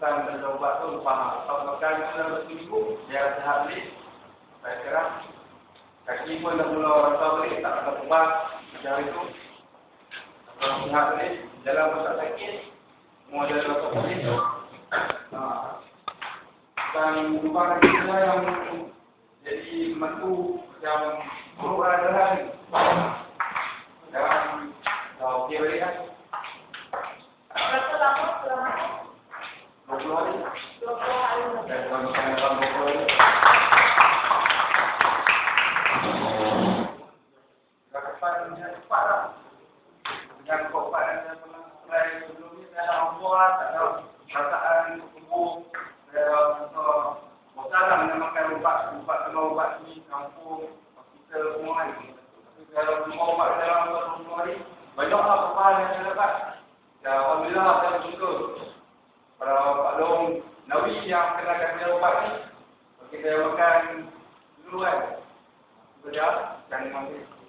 Dan ubat tu faham. Kalau makan dalam seminggu, dia sihat balik. Saya sekarang kaki pun dah mula rasa balik, tak ada ubat macam itu. Kalau sihat balik, jalan pun tak sakit, semua dia rasa balik. Ha. Dan lubang kita yang jadi mantu yang buruk adalah ni. Dan dah okey balik? Banyaklah perubahan yang saya dapat. Ya, Alhamdulillah saya bersyukur. Kalau Pak Long Nawi yang kena kasih ubat ni, kita makan dulu kan. Sudah, jangan ambil.